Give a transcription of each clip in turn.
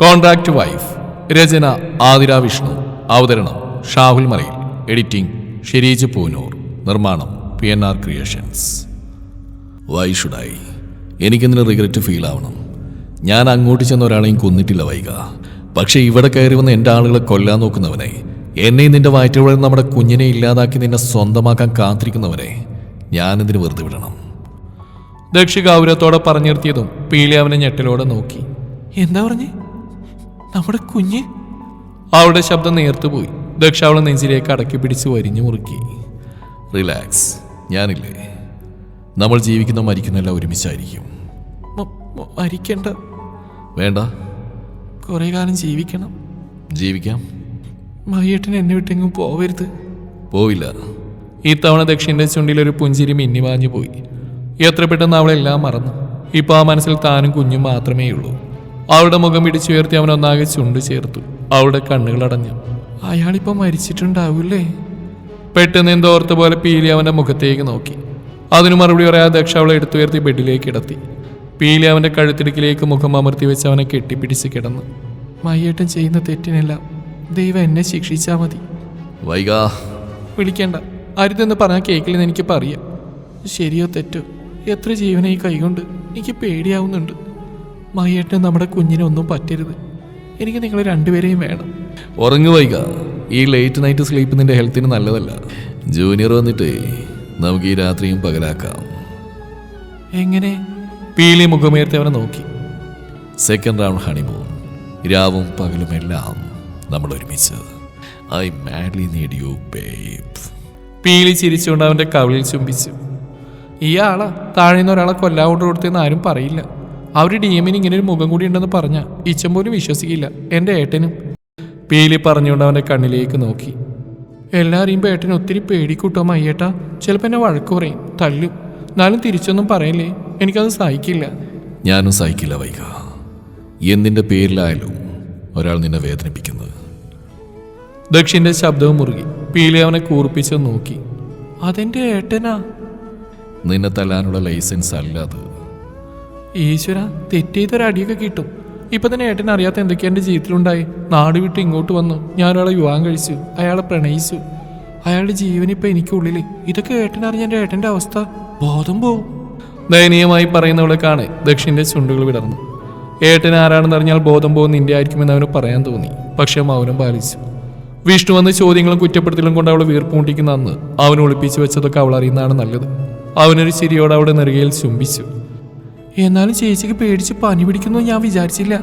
Contract wife രചന ആതിര വിഷ്ണു. അവതരണം Shahul മറയിൽ editing Shireej Poonoor. നിർമ്മാണം P N R creations. Why should I എനിക്കെന്തിന് regret feel ആവണം? ഞാൻ അങ്ങോട്ട് ചെന്ന ഒരാളെയും കൊന്നിട്ടില്ല വൈക പക്ഷേ ഇവിടെ കയറി വന്ന എന്റെ ആളുകളെ കൊല്ലാൻ നോക്കുന്നവനെ എന്നെയും നിന്റെ വയറ്റുകളിൽ നമ്മുടെ കുഞ്ഞിനെ ഇല്ലാതാക്കി നിന്നെ സ്വന്തമാക്കാൻ കാത്തിരിക്കുന്നവനെ ഞാനിതിന് വെറുതെ വിടണം? ദക്ഷി ഗൗരവത്തോടെ പറഞ്ഞു നിർത്തിയതും പീലി അവനെ ഞെട്ടലോടെ നോക്കി. എന്താ പറഞ്ഞേ? നമ്മുടെ കുഞ്ഞ്? അവളുടെ ശബ്ദം നേർത്തുപോയി ദക്ഷ അവളെ നെഞ്ചിലേക്ക് അടക്കി പിടിച്ച് വരിഞ്ഞു മുറുക്കി. റിലാക്സ് ഞാനില്ലേ. നമ്മൾ ജീവിക്കുന്ന മരിക്കുന്നെല്ലാം ഒരുമിച്ചായിരിക്കും. മരിക്കണ്ട. വേണ്ട. കുറേ കാലം ജീവിക്കണം. ജീവിക്കാം. മയ്യേട്ടൻ എന്നെ വിട്ടെങ്ങും പോവരുത്. പോവില്ല. ഇത്തവണ ദക്ഷിന്റെ ചുണ്ടിൽ ഒരു പുഞ്ചിരി മിന്നി വാഞ്ഞു പോയി. എത്ര പെട്ടെന്ന് അവളെല്ലാം മറന്നു. ഇപ്പൊ ആ മനസ്സിൽ താനും കുഞ്ഞും മാത്രമേ ഉള്ളൂ അവളുടെ മുഖം പിടിച്ചുയർത്തി അവൻ ഒന്നാകെ ചുണ്ടു ചേർത്തു. അവളുടെ കണ്ണുകളടഞ്ഞു അയാളിപ്പോ മരിച്ചിട്ടുണ്ടാവൂലേ പെട്ടെന്ന് എന്തോ ഓർത്ത പോലെ പീലി അവന്റെ മുഖത്തേക്ക് നോക്കി. അതിന് മറുപടി പറയാതെ ദക്ഷ അവളെ എടുത്തുയർത്തി ബെഡിലേക്ക് കിടത്തി പീലി അവന്റെ കഴുത്തിടുക്കിലേക്ക് മുഖം അമർത്തി വെച്ച് അവനെ കെട്ടിപ്പിടിച്ച് കിടന്നു. മയ്യേട്ടൻ ചെയ്യുന്ന തെറ്റിനെല്ലാം ദൈവം എന്നെ ശിക്ഷിച്ചാ മതി. വൈകാ. വിളിക്കേണ്ട. അരുതെന്ന് പറഞ്ഞാൽ കേക്കില്ലെന്ന് എനിക്ക് പറയാം ശരിയോ തെറ്റോ? എത്ര ജീവനെ ഈ കൈകൊണ്ട്? എനിക്ക് പേടിയാവുന്നുണ്ട്. മയ്യേട്ടൻ നമ്മുടെ കുഞ്ഞിനൊന്നും പറ്റരുത്. എനിക്ക് നിങ്ങളെ രണ്ടുപേരെയും വേണം. ഉറങ്ങു വൈക. ഈ ലേറ്റ് നൈറ്റ് സ്ലീപ്പ് നിന്റെ ഹെൽത്തിന് നല്ലതല്ല. ജൂനിയർ വന്നിട്ടേ നമുക്ക് ഈ രാത്രിയും പകലാക്കാം. എങ്ങനെ? പീലി മുഖമേർത്തി അവനെ നോക്കി. സെക്കൻഡ് റൗണ്ട് ഹണിമൂൺ രാവും പകലും എല്ലാം നമ്മൾ ഒരുമിച്ച്. I madly need you babe Peeli ചിരിച്ചുകൊണ്ട് അവന്റെ കവിളിൽ ചുംബിച്ചു. ഈ ആളാ താഴെ നിന്ന് ഒരാളെ കൊല്ലാവോട്ട് കൊടുത്തെന്ന് ആരും പറയില്ല. അവർ ഡി എമ്മിന് ഇങ്ങനെ ഒരു മുഖം കൂടി ഉണ്ടെന്ന് പറഞ്ഞ ഇച്ചൻ പോലും വിശ്വസിക്കില്ല. എന്റെ ഏട്ടനും. പീലി പറഞ്ഞുകൊണ്ട് അവന്റെ കണ്ണിലേക്ക് നോക്കി. എല്ലാം അറിയുമ്പോൾ ഏട്ടന് ഒത്തിരി പേടിക്കൂട്ടോ മയ്യേട്ടാ. ചിലപ്പോൾ എന്നെ വഴക്ക് പറയും തല്ലും. എന്നാലും തിരിച്ചൊന്നും പറയില്ലേ? എനിക്കത് സഹിക്കില്ല. ഞാനും സഹിക്കില്ല വൈക. എന്തിന്റെ പേരിലായാലും ഒരാൾ നിന്നെ വേദനിപ്പിക്കുന്നത്. ദക്ഷിന്റെ ശബ്ദവും മുറുകി. പീലി അവനെ കൂർപ്പിച്ച് നോക്കി. അതെന്റെ ഏട്ടനാ? നിന്നെ തല്ലാനുള്ള ലൈസൻസ് അല്ല അത്. ഈശ്വര തെറ്റെയ്തൊരടിയൊക്കെ കിട്ടും. ഇപ്പൊ തന്നെ ഏട്ടൻ അറിയാത്ത എന്തൊക്കെയാ എന്റെ ജീവിതത്തിലുണ്ടായി? നാട് വിട്ട് ഇങ്ങോട്ട് വന്നു. ഞാൻ ഒരാളെ വിവാഹം കഴിച്ചു. അയാളെ പ്രണയിച്ചു. അയാളുടെ ജീവൻ ഇപ്പൊ എനിക്കുള്ളിൽ ഇതൊക്കെ ഏട്ടൻ അറിഞ്ഞ എന്റെ ഏട്ടന്റെ അവസ്ഥ. ബോധം പോവും. ദയനീയമായി പറയുന്നവളെ കാണെ. ദക്ഷിന്റെ ചുണ്ടുകൾ വിടർന്നു. ഏട്ടൻ ആരാണെന്ന് അറിഞ്ഞാൽ ബോധം പോകുന്ന നിന്റെ ആയിരിക്കുമെന്ന് അവന് പറയാൻ തോന്നി. പക്ഷെ മൗനം പാലിച്ചു. വിഷ്ണു വന്ന് ചോദ്യങ്ങളും കുറ്റപ്പെടുത്തലും കൊണ്ട് അവളെ വീർപ്പുമുട്ടിക്കുന്ന അന്ന് അവൻ ഒളിപ്പിച്ചു വെച്ചതൊക്കെ അവൾ അറിയുന്നതാണ് നല്ലത്. അവനൊരു ചിരിയോടെ അവളുടെ നെറുകയിൽ ചുംബിച്ചു. എന്നാലും ചേച്ചിക്ക് പേടിച്ച് പനി പിടിക്കുന്നു ഞാൻ വിചാരിച്ചില്ല.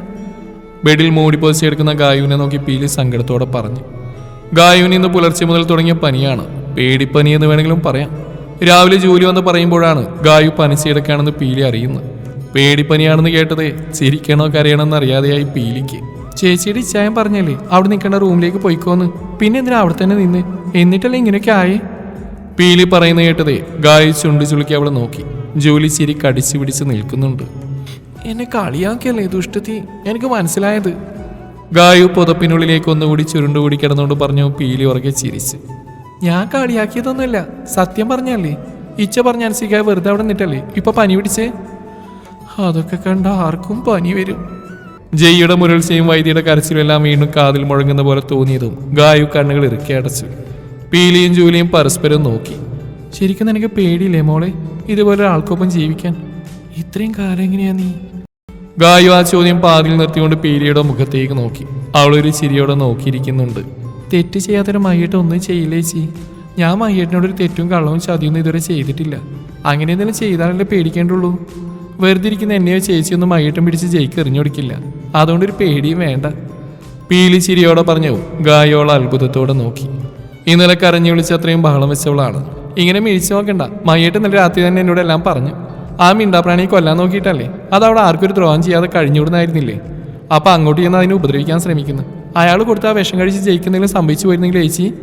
ബെഡിൽ മൂടിപ്പോసి എടുക്കുന്ന ഗായുവിനെ നോക്കി പീലി സങ്കടത്തോടെ പറഞ്ഞു. ഗായുവിന് ഇന്ന് പുലർച്ചെ മുതൽ തുടങ്ങിയ പനിയാണ്. പേടിപ്പനി എന്ന് വേണമെങ്കിലും പറയാം. രാവിലെ ജോലി വന്ന് പറയുമ്പോഴാണ് ഗായു പനിച്ചെടുക്കുകയാണെന്ന് പീലി അറിയുന്നത്. പേടിപ്പനിയാണെന്ന് കേട്ടതേ ചിരിക്കണോ കരയണമെന്ന് അറിയാതെയായി പീലിക്ക്. ചേച്ചിയുടെ ഇച്ഛായം പറഞ്ഞല്ലേ അവിടെ നിൽക്കേണ്ട റൂമിലേക്ക് പോയിക്കോന്ന്. പിന്നെ എന്തിനാ അവിടെ തന്നെ നിന്ന്? എന്നിട്ടല്ലേ ഇങ്ങനെയൊക്കെ ആയേ? പീലി പറയുന്ന കേട്ടതേ ഗായി ചുണ്ടു ചുളുക്കി അവളെ നോക്കി. ജോലി ചിരി കടിച്ചു പിടിച്ച് നിൽക്കുന്നുണ്ട്. എന്നെ കളിയാക്കിയല്ലേ ദുഷ്ടത്തി? എനിക്ക് മനസ്സിലായത്. ഗായു പുതപ്പിനുള്ളിലേക്ക് ഒന്നുകൂടി ചുരുണ്ടുകൂടി കിടന്നുകൊണ്ട് പറഞ്ഞു പീലി ഉറക്കെ ചിരിച്ച്. ഞാൻ കളിയാക്കിയതൊന്നുമില്ല. സത്യം പറഞ്ഞല്ലേ? ഇച്ച പറഞ്ഞ അനുസരിക്കാതെ വെറുതെ അവിടെ നിന്നിട്ടല്ലേ? ഇപ്പൊ പനി പിടിച്ചേ? അതൊക്കെ കണ്ട ആർക്കും പനി വരും. ജയ്യുടെ മുരൾച്ചയും വൈദ്യയുടെ കരച്ചിലും എല്ലാം വീണ്ടും കാതിൽ മുഴങ്ങുന്ന പോലെ തോന്നിയതും ഗായു കണ്ണുകൾ ഇറുക്കി അടച്ചു. പീലിയും ജൂലിയും പരസ്പരം നോക്കി. ശരിക്കും നിനക്ക് പേടിയില്ലേ മോളെ? ഇതുപോലെ ഒരാൾക്കൊപ്പം ജീവിക്കാൻ. ഇത്രയും കാലം എങ്ങനെയാ നീ? ഗായു ആ ചോദ്യം പാതിൽ നിർത്തിക്കൊണ്ട് പീലിയുടെ മുഖത്തേക്ക് നോക്കി. അവളൊരു ചിരിയോടെ നോക്കിയിരിക്കുന്നുണ്ട്. തെറ്റ് ചെയ്യാത്തൊരു മയ്യേട്ട ഒന്നും ചെയ്യില്ലേ ചി? ഞാൻ മയ്യേട്ടനോട് ഒരു തെറ്റും കള്ളവും ചതിയൊന്നും ഇതുവരെ ചെയ്തിട്ടില്ല. അങ്ങനെ എന്തെങ്കിലും ചെയ്താലല്ലേ പേടിക്കേണ്ടുള്ളൂ? വെറുതെ ഇരിക്കുന്ന എന്നെയോ ചേച്ചിയൊന്നും മയ്യേട്ടം പിടിച്ച് ജയിക്ക് എറിഞ്ഞൊടുക്കില്ല. അതുകൊണ്ടൊരു പേടിയും വേണ്ട. പീലി ചിരിയോടെ പറഞ്ഞു. ഗായോൾ അത്ഭുതത്തോടെ നോക്കി. ഇന്നലെ കരഞ്ഞു വിളിച്ച് അത്രയും ബഹളം വെച്ചവളാണ് ഇങ്ങനെ മിഴിച്ചു നോക്കണ്ട. മയ്യേട്ട് ഇന്നലെ രാത്രി തന്നെ എന്നോട് എല്ലാം പറഞ്ഞു. ആ മിണ്ടാപ്രാണിയെ കൊല്ലാൻ നോക്കിയിട്ടല്ലേ? അത് അവിടെ ആർക്കും ഒരു ദ്രോഹം ചെയ്യാതെ കഴിഞ്ഞുവിടുന്നായിരുന്നില്ലേ? അപ്പൊ അങ്ങോട്ട് ചെന്ന് അതിനെ ഉപദ്രവിക്കാൻ ശ്രമിക്കുന്നു. അയാൾ കൊടുത്ത ആ വിഷം കഴിച്ച് ജയിക്കുന്നെങ്കിലും സംഭവിച്ചു പോയിരുന്നെങ്കിൽ ചേച്ചി?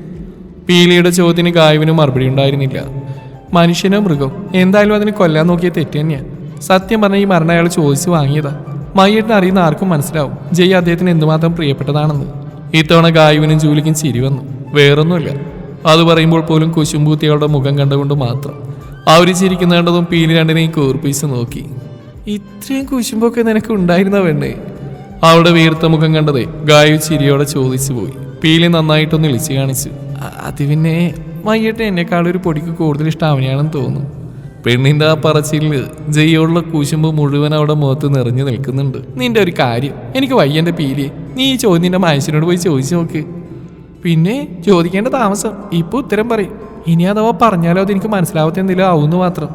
പീലിയുടെ ചോദ്യത്തിന് ഗായുവിന് മറുപടി ഉണ്ടായിരുന്നില്ല. മനുഷ്യനോ മൃഗം? എന്തായാലും അതിനെ കൊല്ലാൻ നോക്കിയ തെറ്റ് സത്യം പറഞ്ഞ ഈ മരണം അയാൾ ചോദിച്ചു വാങ്ങിയതാ. മയ്യേട്ടിന് അറിയുന്ന ആർക്കും മനസ്സിലാവും. ജയ് അദ്ദേഹത്തിന് എന്തുമാത്രം പ്രിയപ്പെട്ടതാണെന്ന്. ഇത്തവണ ഗായുവിനും ജൂലിക്കും ചിരി വന്നു. വേറൊന്നുമില്ല. അത് പറയുമ്പോൾ പോലും കുശുംബൂത്തികളുടെ മുഖം കണ്ടുകൊണ്ട് മാത്രം. അവർ ചിരിക്കുന്ന കണ്ടതും പീലി രണ്ടിനെയും കൂർപ്പിച്ച് നോക്കി. ഇത്രയും കുശുമ്പൊക്കെ നിനക്ക് ഉണ്ടായിരുന്ന പെണ്ണേ? അവിടെ വീർത്ത മുഖം കണ്ടതേ ഗായു ചിരിയോടെ ചോദിച്ചു പോയി. പീലി നന്നായിട്ടൊന്ന് ഇളിച്ചു കാണിച്ചു. "അ- അത് പിന്നെ മയ്യട്ടെ എന്നെക്കാളൊരു പൊടിക്ക് കൂടുതൽ ഇഷ്ടം അവനെയാണെന്ന് തോന്നുന്നു. പെണ്ണിന്റെ ആ പറച്ചിൽ ജയ്യോടുള്ള കൂശുമ്പ് മുഴുവൻ അവിടെ മുഖത്ത് നിറഞ്ഞു നിൽക്കുന്നുണ്ട്. നിന്റെ ഒരു കാര്യം എനിക്ക് വയ്യന്റെ പീലി. നീ ഈ ചോദ്യം നിന്റെ മനുഷ്യനോട് പോയി ചോദിച്ചു നോക്ക്. പിന്നെ ചോദിക്കേണ്ട താമസം. ഇപ്പൊ ഉത്തരം പറയും. ഇനി അഥവാ പറഞ്ഞാലോ അതെനിക്ക് മനസ്സിലാവാത്ത എന്തെങ്കിലും ആവുന്നു മാത്രം.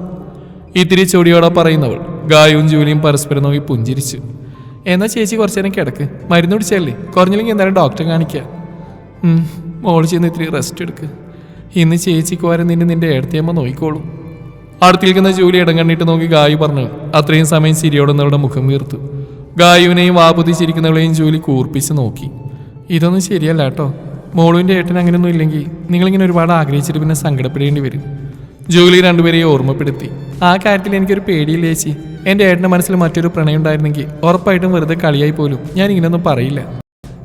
ഇത്തിരി ചൊടിയോടെ പറയുന്നവൾ ഗായവും ജൂലിയും പരസ്പരം നോക്കി പുഞ്ചിരിച്ചു. എന്നാ ചേച്ചി കുറച്ചു നേരം കിടക്ക്. മരുന്ന് കുടിച്ചല്ലേ? കുറഞ്ഞില്ലെങ്കിൽ എന്തായാലും ഡോക്ടറെ കാണിക്കുക മോൾ ചെന്ന് ഇത്തിരി റെസ്റ്റ് എടുക്ക്. ഇന്ന് ചേച്ചിക്ക് വരെ നിന്നെ നിന്റെ ഏടത്തിയമ്മ നോക്കിക്കോളും. അടുത്തിരിക്കുന്ന ജൂലി ഇടം കണ്ടിട്ട് നോക്കി ഗായു പറഞ്ഞു അത്രയും സമയം ചിരിയോടുന്നവരുടെ മുഖം വീർത്തു. ഗായുവിനെയും വാപുതിച്ചിരിക്കുന്നവളെയും ജൂലി കൂർപ്പിച്ച് നോക്കി. ഇതൊന്നും ശരിയല്ല കേട്ടോ. മോളുവിന്റെ ഏട്ടൻ അങ്ങനെയൊന്നും ഇല്ലെങ്കിൽ നിങ്ങളിങ്ങനെ ഒരുപാട് ആഗ്രഹിച്ചിട്ട് പിന്നെ സങ്കടപ്പെടേണ്ടി വരും. ജൂലി രണ്ടുപേരെയും ഓർമ്മപ്പെടുത്തി. ആ കാര്യത്തിൽ എനിക്കൊരു പേടിയില്ല ചേച്ചി? എന്റെ ഏട്ടന്റെ മനസ്സിൽ മറ്റൊരു പ്രണയം ഉണ്ടായിരുന്നെങ്കിൽ ഉറപ്പായിട്ടും വെറുതെ കളിയായി പോലും. ഞാൻ ഇങ്ങനെയൊന്നും പറയില്ല.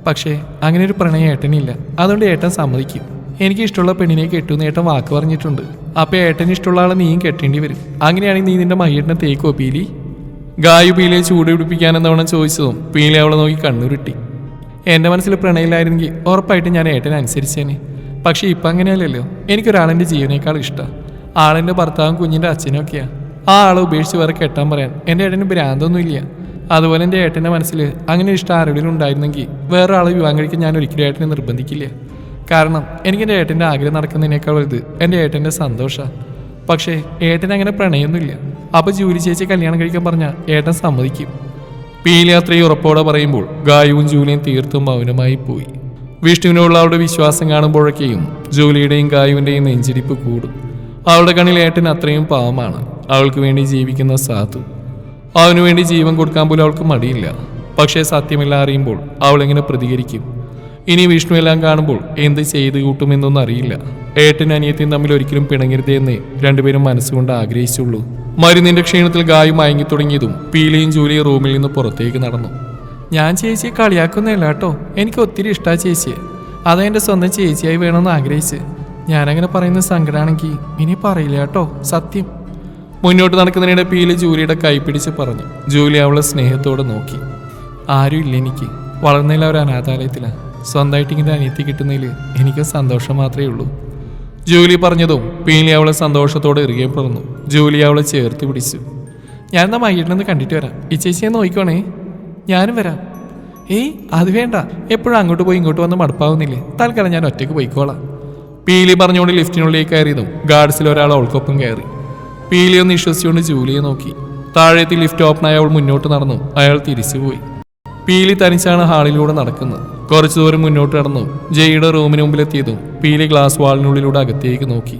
പക്ഷേ അങ്ങനെ ഒരു പ്രണയം ഏട്ടനില്ല. അതുകൊണ്ട് ഏട്ടൻ സമ്മതിക്കും. എനിക്ക് ഇഷ്ടമുള്ള പെണ്ണിനെ കെട്ടുമെന്ന് ഏട്ടൻ വാക്ക് പറഞ്ഞിട്ടുണ്ട്. അപ്പൊ ഏട്ടന് ഇഷ്ടമുള്ള ആളെ നീയും കെട്ടേണ്ടി വരും. അങ്ങനെയാണെങ്കിൽ നീ നിന്റെ മയ്യേട്ടനെ തേക്കോ പീലി. ഗായു പീലിയെ ചൂട് പിടിപ്പിക്കാനെന്നവണ്ണം ചോദിച്ചതും പീലി അവളെ നോക്കി കണ്ണുരുട്ടി. എന്റെ മനസ്സിൽ പ്രണയിലായിരുന്നെങ്കിൽ ഉറപ്പായിട്ടും ഞാൻ ഏട്ടനെ അനുസരിച്ചേനെ. പക്ഷേ ഇപ്പം അങ്ങനെയല്ലല്ലോ. എനിക്കൊരാളെന്റെ ജീവനേക്കാൾ ഇഷ്ടമാണ് ആളെന്റെ ഭർത്താവും കുഞ്ഞിന്റെ അച്ഛനും ഒക്കെയാണ് ആ ആളെ ഉപേക്ഷിച്ച് വേറെ കെട്ടാൻ പറയാൻ എന്റെ ഏട്ടന് ഭ്രാന്തൊന്നുമില്ല. അതുപോലെ എന്റെ ഏട്ടന്റെ മനസ്സിൽ അങ്ങനെ ഇഷ്ടം ആരോടെങ്കിലും ഉണ്ടായിരുന്നെങ്കിൽ വേറെ ആളെ വിവാഹം കഴിക്കാൻ ഞാൻ ഒരിക്കലും ഏട്ടനെ നിർബന്ധിക്കില്ല. കാരണം എനിക്ക് എന്റെ ഏട്ടന്റെ ആഗ്രഹം നടക്കുന്നതിനേക്കാൾ വലുത് എന്റെ ഏട്ടന്റെ സന്തോഷമാണ് പക്ഷേ ഏട്ടൻ അങ്ങനെ പ്രണയമൊന്നുമില്ല അപ്പോൾ ജൂലി ചേച്ചി കല്യാണം കഴിക്കാൻ പറഞ്ഞാൽ ഏട്ടൻ സമ്മതിക്കും. പീലി അത്രയും ഉറപ്പോടെ പറയുമ്പോൾ ഗായുവും ജൂലിയും തീർത്തും മൗനമായി പോയി. വിഷ്ണുവിനോടുള്ള അവളുടെ വിശ്വാസം കാണുമ്പോഴൊക്കെയും ജൂലിയുടെയും ഗായുവിന്റെയും നെഞ്ചിരിപ്പ് കൂടും. അവളുടെ കണ്ണിൽ ഏട്ടൻ അത്രയും പാവമാണ്. അവൾക്ക് വേണ്ടി ജീവിക്കുന്ന സാധു. അവനു വേണ്ടി ജീവൻ കൊടുക്കാൻ പോലും അവൾക്ക് മടിയില്ല. പക്ഷേ സത്യമില്ല അറിയുമ്പോൾ അവൾ എങ്ങനെ പ്രതികരിക്കും? ഇനി വിഷ്ണു എല്ലാം കാണുമ്പോൾ എന്ത് ചെയ്ത് കൂട്ടുമെന്നൊന്നും അറിയില്ല. ഏട്ടൻ അനിയത്തിയും തമ്മിൽ ഒരിക്കലും പിണങ്ങരുതേന്നേ രണ്ടുപേരും മനസ്സുകൊണ്ട് ആഗ്രഹിച്ചുള്ളൂ. മരുന്നിന്റെ ക്ഷീണത്തിൽ ഗായു മയങ്ങി തുടങ്ങിയതും പീലിയും ജൂലിയും റൂമിൽ നിന്ന് പുറത്തേക്ക് നടന്നു. ഞാൻ ചേച്ചിയെ കളിയാക്കുന്നില്ല കേട്ടോ. എനിക്ക് ഒത്തിരി ഇഷ്ടാ ചേച്ചിയെ. അതാ എന്റെ സ്വന്തം ചേച്ചിയായി വേണമെന്ന് ആഗ്രഹിച്ച്. ഞാനങ്ങനെ പറയുന്ന സങ്കടമാണെങ്കിൽ ഇനി പറയില്ല കേട്ടോ. സത്യം. മുന്നോട്ട് നടക്കുന്നതിനിടെ പീലി ജൂലിയുടെ കൈ പിടിച്ച് പറഞ്ഞു. ജൂലി അവളെ സ്നേഹത്തോടെ നോക്കി. ആരും ഇല്ല എനിക്ക്. വളർന്നില്ല ഒരു അനാഥാലയത്തിലാണ് സ്വന്തമായിട്ട് ഇങ്ങനെ അനിയത്തി കിട്ടുന്നതിൽ എനിക്ക് സന്തോഷം മാത്രമേ ഉള്ളൂ. ജൂലി പറഞ്ഞതും പീലി അവളെ സന്തോഷത്തോടെ ഇറുകെ പറഞ്ഞു ജൂലി അവളെ ചേർത്ത് പിടിച്ചു. ഞാൻ എന്നാ മയ്യിട്ടിൽ കണ്ടിട്ട് വരാം. ഈ ചേച്ചിയെ നോക്കിക്കോണേ. ഞാനും വരാം. ഏയ് അത് വേണ്ട. എപ്പോഴും അങ്ങോട്ട് പോയി ഇങ്ങോട്ട് വന്ന് മടുപ്പാവുന്നില്ലേ? തൽക്കാലം ഞാൻ ഒറ്റയ്ക്ക് പോയിക്കോളാം. പീലി പറഞ്ഞുകൊണ്ട് ലിഫ്റ്റിനുള്ളിലേക്ക് കയറിയതും ഗാർഡ്സിൽ ഒരാൾ അവൾക്കൊപ്പം കയറി. പീലി ഒന്ന് വിശ്വസിച്ചുകൊണ്ട് ജൂലിയെ നോക്കി. താഴേത്തി ലിഫ്റ്റ് ഓപ്പണായി അവൾ മുന്നോട്ട് നടന്നു. അയാൾ തിരിച്ചുപോയി. പീലി തനിച്ചാണ് ഹാളിലൂടെ നടക്കുന്നത്. കുറച്ചു ദൂരം മുന്നോട്ട് നടന്നു. ജയ്യുടെ റൂമിന് മുമ്പിലെത്തിയതും പീലി ഗ്ലാസ് വാളിനുള്ളിലൂടെ അകത്തേക്ക് നോക്കി.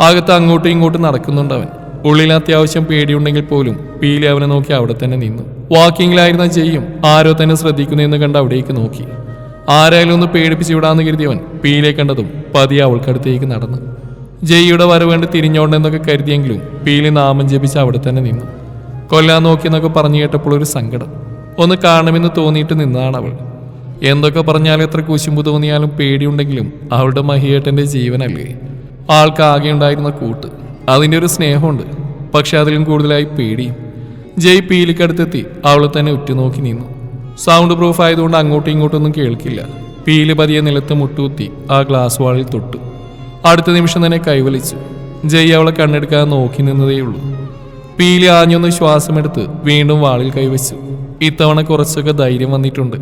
അകത്ത് അങ്ങോട്ടും ഇങ്ങോട്ടും നടക്കുന്നുണ്ട് അവൻ. ഉള്ളിൽ അത്യാവശ്യം പേടിയുണ്ടെങ്കിൽ പോലും പീലി അവനെ നോക്കി അവിടെ തന്നെ നിന്നു. വാക്കിങ്ങിലായിരുന്ന ജയ്യും ആരോ തന്നെ ശ്രദ്ധിക്കുന്നതെന്ന് കണ്ട് അവിടേക്ക് നോക്കി. ആരായാലും ഒന്ന് പേടിപ്പിച്ച് വിടാന്ന് കരുതിയവൻ പീലെ കണ്ടതും പതിയെ അവൾക്കടുത്തേക്ക് നടന്നു. ജയ്യുടെ വരവേണ്ടി തിരിഞ്ഞോണ്ടെന്നൊക്കെ കരുതിയെങ്കിലും പീലി നാമം ജപിച്ച് അവിടെ തന്നെ നിന്നു. കൊല്ലാൻ നോക്കിയെന്നൊക്കെ പറഞ്ഞു കേട്ടപ്പോൾ ഒരു സങ്കടം. ഒന്ന് കാണുമെന്ന് തോന്നിയിട്ട് നിന്നതാണ് അവൾ എന്തൊക്കെ പറഞ്ഞാലും എത്ര കുശുമ്പ് തോന്നിയാലും പേടിയുണ്ടെങ്കിലും അവളുടെ മഹിയേട്ടന്റെ ജീവനല്ലേ? ആൾക്ക് ആകെ ഉണ്ടായിരുന്ന കൂട്ട്. അതിന്റെ ഒരു സ്നേഹമുണ്ട്. പക്ഷെ അതിലും കൂടുതലായി പേടിയും. ജയ് പീലിക്കടുത്തെത്തി അവളെ തന്നെ ഉറ്റുനോക്കി നിന്നു. സൗണ്ട് പ്രൂഫ് ആയതുകൊണ്ട് അങ്ങോട്ടും ഇങ്ങോട്ടൊന്നും കേൾക്കില്ല. പീൽ പതിയെ നിലത്ത് മുട്ടുകുത്തി ആ ഗ്ലാസ് വാളിൽ തൊട്ടു. അടുത്ത നിമിഷം തന്നെ കൈവലിച്ചു. ജയ് അവളെ കണ്ണെടുക്കാതെ നോക്കി നിന്നതേയുള്ളൂ. പീലി ആഞ്ഞൊന്ന് ശ്വാസമെടുത്ത് വീണ്ടും വാളിൽ കൈവച്ചു. ഇത്തവണ കുറച്ചൊക്കെ ധൈര്യം വന്നിട്ടുണ്ട്.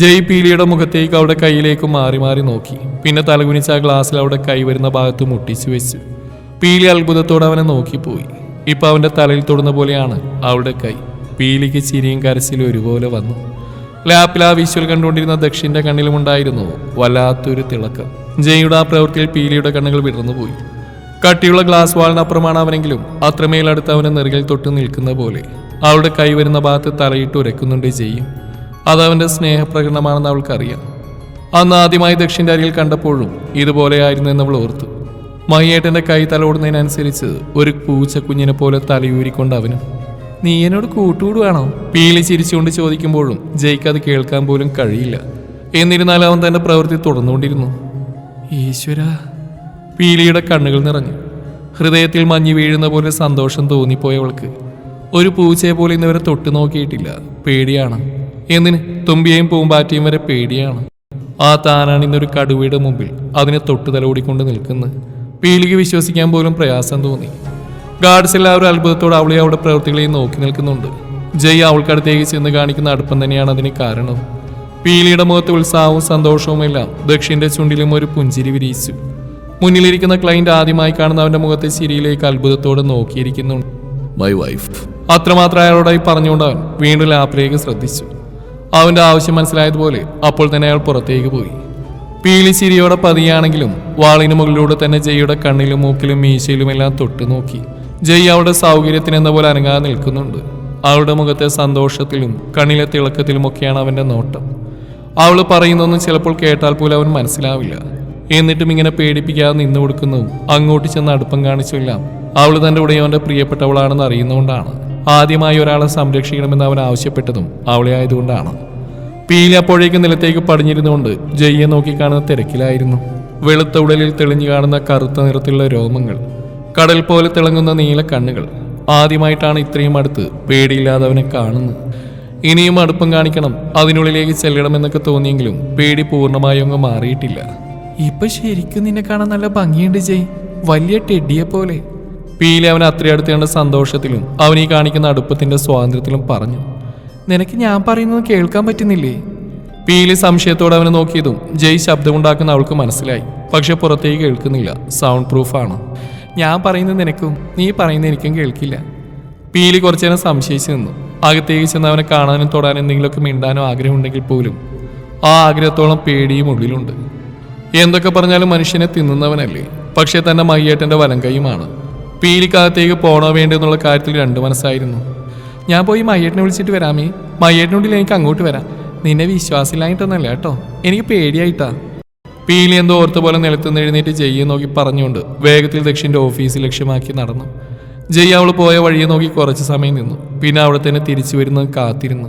ജയ് പീലിയുടെ മുഖത്തേക്ക് അവിടെ കയ്യിലേക്ക് മാറി മാറി നോക്കി. പിന്നെ തലകുനിച്ച് ആ ഗ്ലാസ്സിൽ അവിടെ കൈ വരുന്ന ഭാഗത്ത് മുട്ടിച്ചു വെച്ചു പീലി അത്ഭുതത്തോടെ അവനെ നോക്കിപ്പോയി ഇപ്പൊ അവന്റെ തലയിൽ തൊടുന്ന പോലെയാണ് അവളുടെ കൈ. പീലിക്ക് ചിരിയും കരച്ചിലും ഒരുപോലെ വന്നു. ലാപ്പിൽ ആ വിശ്വൽ കണ്ടുകൊണ്ടിരുന്ന ദക്ഷിന്റെ കണ്ണിലുമുണ്ടായിരുന്നു വല്ലാത്തൊരു തിളക്കം. ജയുടെ ആ പ്രവൃത്തിയിൽ പീലിയുടെ കണ്ണുകൾ വിടർന്നുപോയി കട്ടിയുള്ള ഗ്ലാസ് വാളിനപ്പുറമാണ് അവനെങ്കിലും അത്രമേൽ അടുത്ത് അവനെ നെറുകിൽ തൊട്ട് നിൽക്കുന്ന പോലെ. അവളുടെ കൈ വരുന്ന ഭാഗത്ത് തലയിട്ട് ഉരക്കുന്നുണ്ട് ചെയ്യും അവന്റെ സ്നേഹപ്രകടനമാണെന്ന് അവൾക്കറിയാം. അന്ന് ആദ്യമായി ദക്ഷിന്റെ അരികിൽ കണ്ടപ്പോഴും ഇതുപോലെയായിരുന്നു അവൾ ഓർത്തു. മഹിയേട്ടന്റെ കൈ തലോടുന്നതിനനുസരിച്ച് ഒരു പൂച്ച കുഞ്ഞിനെ പോലെ തലയൂരിക്കൊണ്ട് അവനും നീ എന്നോട് കൂട്ടുകൂടുവാണോ? പീലി ചിരിച്ചുകൊണ്ട് ചോദിക്കുമ്പോഴും ജയ്ക്ക് അത് കേൾക്കാൻ പോലും കഴിയില്ല. എന്നിരുന്നാലും അവൻ തന്റെ പ്രവൃത്തി തുടർന്നുകൊണ്ടിരുന്നു. ഈശ്വര പീലിയുടെ കണ്ണുകൾ നിറഞ്ഞു. ഹൃദയത്തിൽ മഞ്ഞ് വീഴുന്ന പോലെ സന്തോഷം തോന്നിപ്പോയവൾക്ക് ഒരു പൂച്ചയെ പോലെ ഇന്നവരെ തൊട്ടു നോക്കിയിട്ടില്ല പേടിയാണ്. എന്തിന്? തുമ്പിയെയും പൂമ്പാറ്റയും വരെ പേടിയാണ്. ആ താനാണ് ഇന്നൊരു കടുവയുടെ മുമ്പിൽ അതിനെ തൊട്ടു തലോടിക്കൊണ്ട് നിൽക്കുന്നത്. പീലിക്ക് വിശ്വസിക്കാൻ പോലും പ്രയാസം തോന്നി. ഗാർഡ്സ് എല്ലാവരും അത്ഭുതത്തോടെ അവളെ അവളുടെ പ്രവൃത്തികളെയും നോക്കി നിൽക്കുന്നുണ്ട്. ജയ് അവൾക്കടുത്തേക്ക് ചെന്ന് കാണിക്കുന്ന അടുപ്പം തന്നെയാണ് അതിന് കാരണം. പീലിയുടെ മുഖത്ത് ഉത്സാഹവും സന്തോഷവും എല്ലാം ദക്ഷിന്റെ ചുണ്ടിലും ഒരു പുഞ്ചിരി വിരിയിച്ചു. മുന്നിലിരിക്കുന്ന ക്ലൈന്റ് ആദ്യമായി കാണുന്ന അവന്റെ മുഖത്തെ ചിരിയിലേക്ക് അത്ഭുതത്തോടെ നോക്കിയിരിക്കുന്നുണ്ട്. മൈ വൈഫ് അത്രമാത്രം അയാളോടായി പറഞ്ഞുകൊണ്ട് അവൻ വീണ്ടും ലാപ്പിലേക്ക് ശ്രദ്ധിച്ചു. അവന്റെ ആവശ്യം മനസ്സിലായതുപോലെ അപ്പോൾ തന്നെ അയാൾ പുറത്തേക്ക് പോയി. പീലി ചിരിയോടെ പതിയാണെങ്കിലും വാളിന് മുകളിലൂടെ തന്നെ ജയ്യുടെ കണ്ണിലും മൂക്കിലും മീശയിലും എല്ലാം തൊട്ടു നോക്കി. ജയ് അവളുടെ സൗകര്യത്തിനെന്ന പോലെ അനങ്ങാതെ നിൽക്കുന്നുണ്ട്. അവളുടെ മുഖത്തെ സന്തോഷത്തിലും കണ്ണിലെ തിളക്കത്തിലുമൊക്കെയാണ് അവന്റെ നോട്ടം. അവൾ പറയുന്നൊന്നും ചിലപ്പോൾ കേട്ടാൽ പോലും അവൻ മനസ്സിലാവില്ല. എന്നിട്ടും ഇങ്ങനെ പേടിപ്പിക്കാതെ നിന്നു കൊടുക്കുന്നതും അങ്ങോട്ട് ചെന്ന് അടുപ്പം കാണിച്ചില്ല അവൾ തന്റെ ഉടയവന്റെ പ്രിയപ്പെട്ടവളാണെന്ന് അറിയുന്നതുകൊണ്ടാണ്. ആദ്യമായി ഒരാളെ സംരക്ഷിക്കണമെന്ന് അവൻ ആവശ്യപ്പെട്ടതും അവളെ ആയതുകൊണ്ടാണ്. പീലി അപ്പോഴേക്കും നിലത്തേക്ക് പടിഞ്ഞിരുന്നുകൊണ്ട് ജയ്യെ നോക്കി കാണുന്ന തിരക്കിലായിരുന്നു. വെളുത്ത ഉടലിൽ തെളിഞ്ഞു കാണുന്ന കറുത്ത നിറത്തിലുള്ള രോമങ്ങൾ കടൽ പോലെ തിളങ്ങുന്ന നീല കണ്ണുകൾ ആദ്യമായിട്ടാണ് ഇത്രയും അടുത്ത് പേടിയില്ലാതെ അവനെ കാണുന്നത്. ഇനിയും അടുപ്പം കാണിക്കണം അതിനുള്ളിലേക്ക് ചെല്ലണമെന്നൊക്കെ തോന്നിയെങ്കിലും പേടി പൂർണമായും അങ്ങ് മാറിയിട്ടില്ല. ഇപ്പൊ ശരിക്കും നിന്നെ കാണാൻ നല്ല ഭംഗിയുണ്ട് ജയ്. വലിയ ടെഡിയെ പോലെ പീലി അവൻ അത്ര അടുത്ത് കണ്ട സന്തോഷത്തിലും അവനീ കാണിക്കുന്ന അടുപ്പത്തിന്റെ സ്വാതന്ത്ര്യത്തിലും പറഞ്ഞു നിനക്ക് ഞാൻ പറയുന്നത് കേൾക്കാൻ പറ്റുന്നില്ലേ? പീലി സംശയത്തോടെ അവനെ നോക്കിയതും ജയ് ശബ്ദമുണ്ടാക്കുന്ന അവൾക്ക് മനസ്സിലായി. പക്ഷെ പുറത്തേക്ക് കേൾക്കുന്നില്ല. സൗണ്ട് പ്രൂഫാണ് ഞാൻ പറയുന്നത് നിനക്കും നീ പറയുന്നത് എനിക്കും കേൾക്കില്ല. പീലി കുറച്ചേരം സംശയിച്ചു നിന്നു. അകത്തേക്ക് ചെന്ന് അവനെ കാണാനും തൊടാനും എന്തെങ്കിലുമൊക്കെ മിണ്ടാനോ ആഗ്രഹമുണ്ടെങ്കിൽ പോലും ആ ആഗ്രഹത്തോളം പേടിയും ഉള്ളിലുണ്ട്. എന്തൊക്കെ പറഞ്ഞാലും മനുഷ്യനെ തിന്നുന്നവനല്ലേ? പക്ഷേ തന്നെ മയ്യേട്ടന്റെ വലം കൈയുമാണ്. പീലിക്കകത്തേക്ക് പോണോ വേണ്ടോ എന്നുള്ള കാര്യത്തിൽ രണ്ട് മനസ്സായിരുന്നു. ഞാൻ പോയി മയ്യേട്ടനെ വിളിച്ചിട്ട് വരാമേ. മയ്യേട്ടനുള്ളിൽ എനിക്ക് അങ്ങോട്ട് വരാം. നിന്നെ വിശ്വാസമില്ലായിട്ടൊന്നല്ല കേട്ടോ. എനിക്ക് പേടിയായിട്ടാ. പീലി എന്തോ ഓർത്ത് പോലെ നിലത്തുനിന്ന് എഴുന്നേറ്റ് ജയ്യെ നോക്കി പറഞ്ഞുകൊണ്ട് വേഗത്തിൽ ദക്ഷിന്റെ ഓഫീസ് ലക്ഷ്യമാക്കി നടന്നു. ജയ് അവൾ പോയ വഴിയെ നോക്കി കുറച്ച് സമയം നിന്നു. പിന്നെ അവിടെ തന്നെ തിരിച്ചു വരുന്നത് കാത്തിരുന്നു.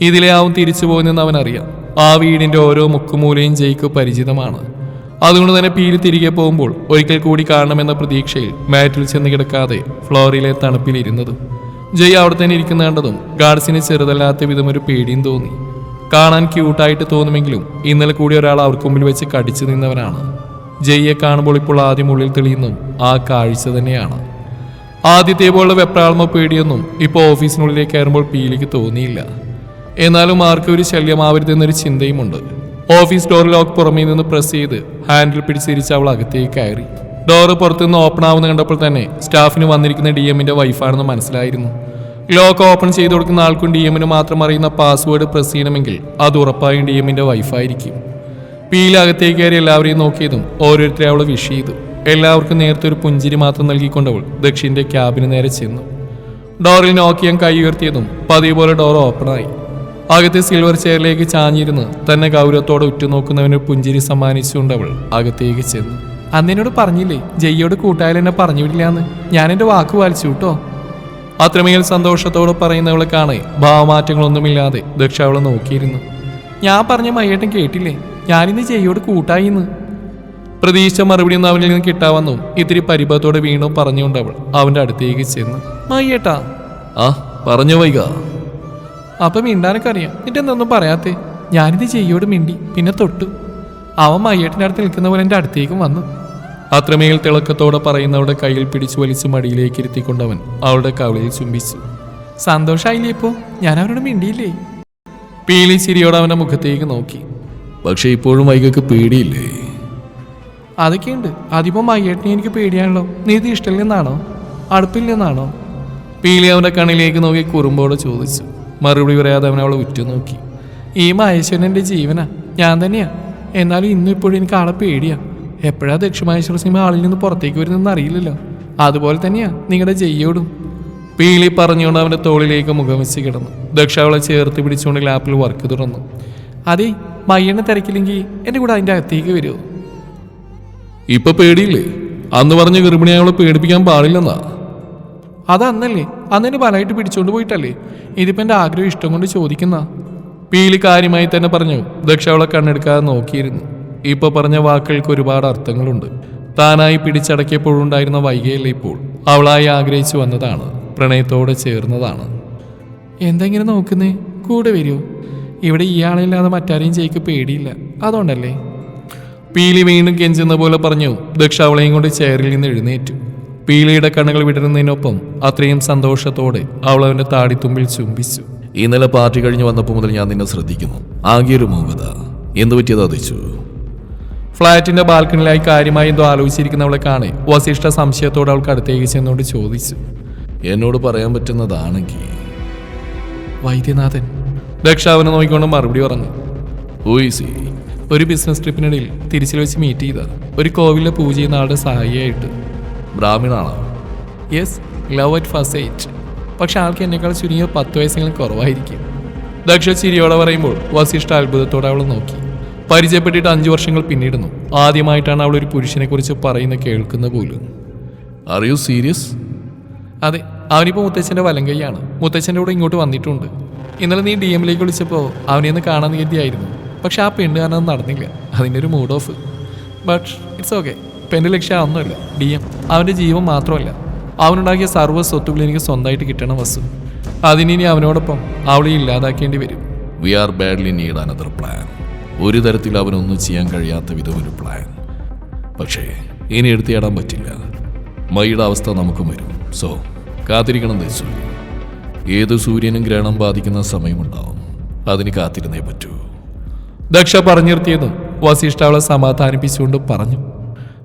ഇതിലെ ആവും തിരിച്ചു പോകുന്നെന്ന് അവൻ അറിയാം ആ വീടിന്റെ ഓരോ മുക്കുമൂലയും ജയ്ക്ക് പരിചിതമാണ്. അതുകൊണ്ട് തന്നെ പീലി തിരികെ പോകുമ്പോൾ ഒരിക്കൽ കൂടി കാണണമെന്ന പ്രതീക്ഷയിൽ മാറ്റിൽ ചെന്ന് കിടക്കാതെ ഫ്ലോറിലെ തണുപ്പിലിരുന്നതും ജയ് അവിടെ തന്നെ ഇരിക്കുന്ന കണ്ടതും ഗാർഡ്സിന് ചെറുതല്ലാത്ത വിധം ഒരു പേടിയും തോന്നി. കാണാൻ ക്യൂട്ടായിട്ട് തോന്നുമെങ്കിലും ഇന്നലെ കൂടി ഒരാൾ അവർക്ക് മുമ്പിൽ വെച്ച് കടിച്ചു നിന്നവനാണ്. ജയ്യെ കാണുമ്പോൾ ഇപ്പോൾ ആദ്യം ഉള്ളിൽ തെളിയുന്നു ആ കാഴ്ച തന്നെയാണ്. ആദ്യത്തെ പോലുള്ള വെപ്രാളമോ പേടിയൊന്നും ഇപ്പോൾ ഓഫീസിനുള്ളിലേക്ക് കയറുമ്പോൾ പീലിക്ക് തോന്നിയില്ല. എന്നാലും ആർക്കും ഒരു ശല്യമാവരുതെന്നൊരു ചിന്തയുമുണ്ട്. ഓഫീസ് ഡോർ ലോക്ക് പുറമേ നിന്ന് പ്രസ് ചെയ്ത് ഹാൻഡിൽ പിടിച്ചിരിച്ച് അവൾ അകത്തേക്ക് കയറി. ഡോറ് പുറത്തുനിന്ന് ഓപ്പൺ ആവുന്ന കണ്ടപ്പോൾ തന്നെ സ്റ്റാഫിന് വന്നിരിക്കുന്ന ഡി എമ്മിന്റെ വൈഫാണെന്ന് മനസ്സിലായിരുന്നു. ലോക്ക് ഓപ്പൺ ചെയ്ത് കൊടുക്കുന്ന ആൾക്കും ഡി എമ്മിന് മാത്രം അറിയുന്ന പാസ്വേഡ് പ്രസ് ചെയ്യണമെങ്കിൽ അത് ഉറപ്പായും ഡി എമ്മിന്റെ വൈഫായിരിക്കും പിയിലകത്തേക്ക് കയറി എല്ലാവരെയും നോക്കിയതും ഓരോരുത്തരെ അവൾ വിഷ് ചെയ്തു. എല്ലാവർക്കും നേരത്തെ ഒരു പുഞ്ചിരി മാത്രം നൽകിക്കൊണ്ടവൾ ദക്ഷിന്റെ ക്യാബിന് നേരെ ചെന്നു. ഡോറിൽ നോക്കിയാൻ കൈ ഉയർത്തിയതും പതിവ് പോലെ ഡോർ ഓപ്പണായി അകത്തെ സിൽവർ ചെയറിലേക്ക് ചാഞ്ഞിരുന്ന് തന്നെ ഗൗരവത്തോടെ ഉറ്റുനോക്കുന്നവന് പുഞ്ചിരി സമ്മാനിച്ചുകൊണ്ട് അവൾ അകത്തേക്ക് ചെന്നു. അന്നെന്നോട് പറഞ്ഞില്ലേ ജയ്യോട് കൂട്ടായാലും എന്നെ പറഞ്ഞു വിടില്ലാന്ന് ഞാൻ എന്റെ വാക്ക് വാലിച്ചു കേട്ടോ അത്രമേൽ സന്തോഷത്തോടെ പറയുന്നവളെ കാണെ ഭാവമാറ്റങ്ങളൊന്നുമില്ലാതെ ദക്ഷ അവളെ നോക്കിയിരുന്നു. ഞാൻ പറഞ്ഞ മയ്യേട്ടൻ കേട്ടില്ലേ? ഞാനിന്ന് ജയ്യോട് കൂട്ടായിന്ന്. പ്രതീക്ഷ മറുപടി ഒന്നും അവനിൽ നിന്ന് കിട്ടാവെന്നും ഇത്തിരി പരിഭവത്തോടെ വീണ്ടും പറഞ്ഞുകൊണ്ട് അവൾ അവന്റെ അടുത്തേക്ക് ചെന്ന്. മയ്യേട്ടാ. ആ പറഞ്ഞു വൈക. അപ്പൊ മിണ്ടാനൊക്കെ അറിയാം. എന്നിട്ട് എന്തൊന്നും പറയാത്തേ? ഞാനിത് ചെയ്യോട് മിണ്ടി. പിന്നെ തൊട്ടു. അവൻ മയ്യേട്ടിന്റെ അടുത്ത് നിൽക്കുന്ന പോലെ എന്റെ അടുത്തേക്കും വന്നു. അത്രമേൽ തിളക്കത്തോടെ പറയുന്നവളുടെ കയ്യിൽ പിടിച്ചു വലിച്ചു മടിയിലേക്ക് ഇരുത്തിക്കൊണ്ടവൻ അവളുടെ കവിളിൽ ചുംബിച്ചു. സന്തോഷായില്ലേ ഇപ്പോ? ഞാൻ അവനോട് മിണ്ടിയില്ലേ? പീലി ചിരിയോടെ അവന്റെ മുഖത്തേക്ക് നോക്കി. പക്ഷെ ഇപ്പോഴും വൈകക്ക് പേടിയില്ലേ? അതൊക്കെയുണ്ട്. അതിപ്പോ മയ്യേട്ടിനെ എനിക്ക് പേടിയാണല്ലോ. നീ ഇത് ഇഷ്ടമില്ലെന്നാണോ നിന്നാണോ? അടുപ്പിൽ നിന്നാണോ? പീലി അവന്റെ കണ്ണിലേക്ക് നോക്കി കുറുമ്പോടെ ചോദിച്ചു. മറുപടി പറയാതെ അവൻ അവളെ ഉറ്റുനോക്കി. ഈ മഹേശ്വരൻ എന്റെ ജീവനാ. ഞാൻ തന്നെയാ. എന്നാലും ഇന്നും ഇപ്പോഴും എനിക്ക് ആളെ പേടിയാ. എപ്പോഴാ ദക്ഷിമഹേശ്വര സിനിമ ആളിൽ നിന്ന് പുറത്തേക്ക് വരുന്നതെന്ന് അറിയില്ലല്ലോ. അതുപോലെ തന്നെയാ നിങ്ങളുടെ ജയ്യോടും. പീലി പറഞ്ഞുകൊണ്ട് അവന്റെ തോളിലേക്ക് മുഖം വെച്ച് കിടന്നു. ദക്ഷ അവളെ ചേർത്ത് പിടിച്ചുകൊണ്ട് ലാപ്പിൽ വർക്ക് തുടർന്നു അതെ മയ്യണ്ണ തിരക്കില്ലെങ്കിൽ എന്റെ കൂടെ അതിന്റെ അകത്തേക്ക് വരുമോ ഇപ്പൊ പേടിയില്ലേ? അന്ന് പറഞ്ഞ ഗർഭിണിയെ അവളെ പേടിപ്പിക്കാൻ പാടില്ലെന്നാ? അതന്നല്ലേ അന്നെന്നെ ബലമായിട്ട് പിടിച്ചുകൊണ്ട് പോയിട്ടല്ലേ? ഇതിപ്പോ എന്റെ ആഗ്രഹം ഇഷ്ടം കൊണ്ട് ചോദിക്കുന്ന. പീലി കാര്യമായി തന്നെ പറഞ്ഞു ദക്ഷ അവളെ കണ്ണെടുക്കാതെ നോക്കിയിരുന്നു. ഇപ്പൊ പറഞ്ഞ വാക്കുകൾക്ക് ഒരുപാട് അർത്ഥങ്ങളുണ്ട്. താനായി പിടിച്ചടക്കിയപ്പോഴുണ്ടായിരുന്ന വൈകയല്ല ഇപ്പോൾ? അവളായി ആഗ്രഹിച്ചു വന്നതാണ് പ്രണയത്തോടെ ചേർന്നതാണ്. എന്തെങ്കിലും നോക്കുന്നേ? കൂടെ വരുമോ ഇവിടെ ഇയാളില്ലാതെ മറ്റാരെയും ചെയ്ക്ക് പേടിയില്ല അതുകൊണ്ടല്ലേ? പീലി വീണ്ടും കെഞ്ചുന്ന പോലെ പറഞ്ഞു ദക്ഷ അവളെയും കൊണ്ട് ചെയറിൽ നിന്ന് എഴുന്നേറ്റു. പീലിയുടെ കണ്ണുകൾ വിടരുന്നതിനൊപ്പം അത്രയും സന്തോഷത്തോടെ അവൾ അവന്റെ താടിത്തുമ്പിൽ ചുംബിച്ചു. ഇന്നലെ പാർട്ടി കഴിഞ്ഞ് വന്നപ്പോൾ മുതൽ ഞാൻ നിന്നെ ശ്രദ്ധിക്കുന്നു. ആകെ ഒരു മൂകത. എന്ത് പറ്റിയതാ അതിച്ചു ഫ്ളാറ്റിന്റെ ബാൽക്കണിലായി കാര്യമായി എന്തോ ആലോചിച്ചിരിക്കുന്നവളെ കാണെ വസിഷ്ഠ സംശയത്തോടെ അവൾക്ക് അടുത്തേക്ക് ചെന്നോട് ചോദിച്ചു. എന്നോട് പറയാൻ പറ്റുന്നതാണെങ്കിൽ. വൈദ്യനാഥൻ. രക്ഷാവിനെ നോക്കിക്കൊണ്ട് മറുപടി പറഞ്ഞു. ഊയിസി ഒരു ബിസിനസ് ട്രിപ്പിനിടയിൽ തിരിച്ചിൽ വെച്ച് മീറ്റ് ചെയ്ത ഒരു കോവിലിലെ പൂജ ചെയ്യുന്ന ആളുടെ സഹായിയായിട്ട്. ബ്രാഹ്മണാണോ? Yes love at first sight പക്ഷെ ആൾക്ക് എന്നെക്കാൾ ചുരുങ്ങിയ പത്ത് വയസ്സെങ്കിലും കുറവായിരിക്കും. ദക്ഷ ചിരിയോടെ പറയുമ്പോൾ വസിഷ്ഠ അത്ഭുതത്തോടെ അവൾ നോക്കി. പരിചയപ്പെട്ടിട്ട് അഞ്ചു വർഷങ്ങൾ പിന്നിടുന്നു. ആദ്യമായിട്ടാണ് അവൾ ഒരു പുരുഷനെ കുറിച്ച് പറയുന്ന കേൾക്കുന്ന പോലും. ആർ യു സീരിയസ് അതെ അവനിപ്പോൾ മുത്തച്ഛന്റെ വലം കൈയാണ്. മുത്തച്ഛന്റെ കൂടെ ഇങ്ങോട്ട് വന്നിട്ടുണ്ട്. ഇന്നലെ നീ ഡി എമ്മിലേക്ക് വിളിച്ചപ്പോൾ അവനെ ഒന്ന് കാണാൻ കരുതിയായിരുന്നു പക്ഷെ ആ പെണ്ണ് കാരണം നടന്നില്ല. അതിന്റെ ഒരു mood off but it's okay ഇപ്പം എന്റെ ലക്ഷ്യം അതൊന്നുമില്ല. ഡി എം അവന്റെ ജീവൻ മാത്രമല്ല. അവനുണ്ടാക്കിയ സർവ സ്വത്തുകൾ എനിക്ക് സ്വന്തമായിട്ട് കിട്ടണം വസ്തു അതിനി അവനോടൊപ്പം അവളെ ഇല്ലാതാക്കേണ്ടി വരും. We are badly need another plan ഒരു തരത്തിൽ അവനൊന്നും ചെയ്യാൻ കഴിയാത്ത വിധം ഒരു പ്ലാൻ പക്ഷേ ഇനി എടുത്തിയാടാൻ പറ്റില്ല. മൈയുടെ അവസ്ഥ നമുക്കും വരും. സോ കാത്തിരിക്കണം ദേശു ഏത് സൂര്യനും ഗ്രഹണം ബാധിക്കുന്ന സമയമുണ്ടാവും. അതിന് കാത്തിരുന്നേ പറ്റൂ. ദക്ഷ പറഞ്ഞു നിർത്തിയതും വസിഷ്ഠ അവളെ സമാധാനിപ്പിച്ചുകൊണ്ട് പറഞ്ഞു.